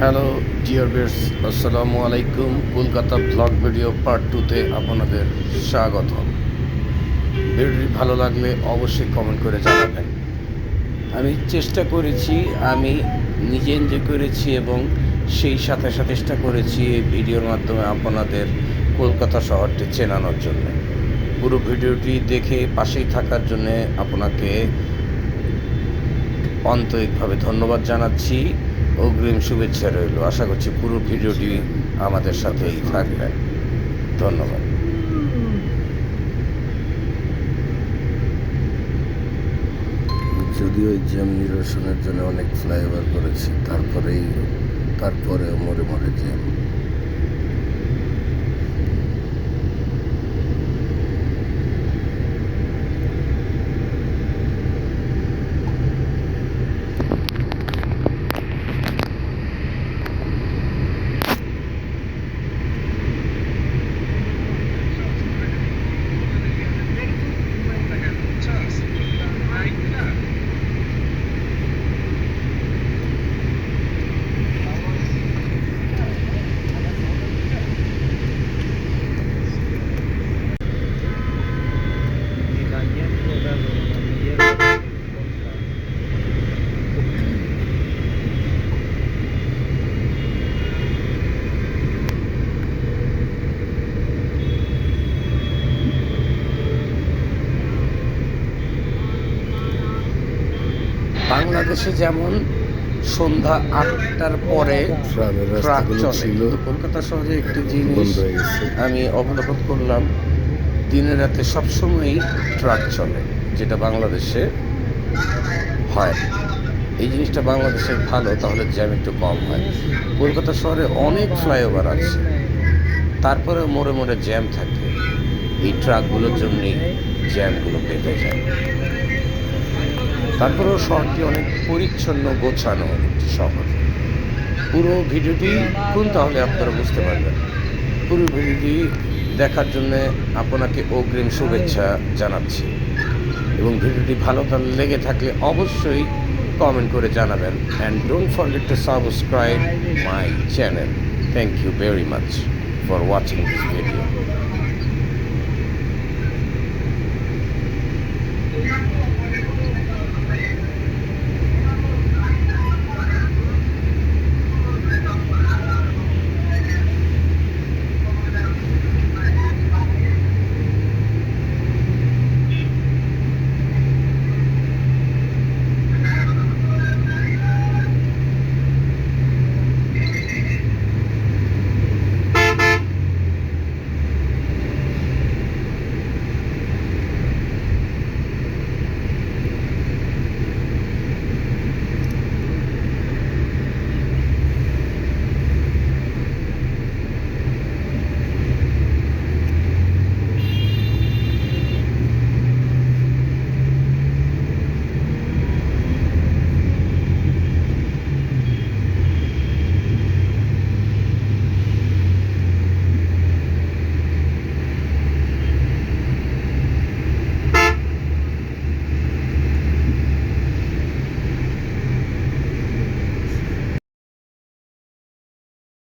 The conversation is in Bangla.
হ্যালো ডিয়ার বিয়ার্স আসসালামু আলাইকুম কলকাতা ব্লগ ভিডিও পার্ট টুতে আপনাদের স্বাগত ভিডিওটি ভালো লাগলে অবশ্যই কমেন্ট করে জানাবেন। আমি চেষ্টা করেছি, আমি নিজে এনজয় করেছি এবং সেই সাথে সাথে চেষ্টা করেছি এই ভিডিওর মাধ্যমে আপনাদের কলকাতা শহরটি চেনানোর জন্য। পুরো ভিডিওটি দেখে পাশেই থাকার জন্য আপনাকে আন্তরিকভাবে ধন্যবাদ জানাচ্ছি। অগ্রিম শুভেচ্ছা রইল। আশা করছি পুরো ভিডিওটি আমাদের সাথেই থাকবে। ধন্যবাদ। যদিও জ্যাম নিরসনের জন্য অনেক ফ্লাইওভার করেছি, তারপরেই তারপরে মরে মরে জ্যাম। বাংলাদেশে যেমন সন্ধ্যা আটটার পরে ট্রাক চলে। ছিল। কলকাতা শহরে একটি জিনিস আমি অবলোকন করলাম দিনে রাতে সবসময়ই ট্রাক চলে যেটা বাংলাদেশে হয়। এই জিনিসটা বাংলাদেশের ভালো তাহলে জ্যাম একটু কম হয়। কলকাতা শহরে অনেক ফ্লাইওভার আছে। তারপরে মোড়ে মোড়ে জ্যাম থাকে। এই ট্রাকগুলোর জন্যই জ্যামগুলো বেঁধে যায়। তারপরেও শহরটি অনেক পরিচ্ছন্ন, গোছানো একটি শহর। পুরো ভিডিওটি খুন তাহলে আপনারা বুঝতে পারবেন। পুরো ভিডিওটি দেখার জন্য আপনাকে অগ্রিম শুভেচ্ছা জানাচ্ছি। এবং ভিডিওটি ভালো লেগে থাকলে অবশ্যই কমেন্ট করে জানাবেন। And don't forget to subscribe my channel thank you very much for watching this video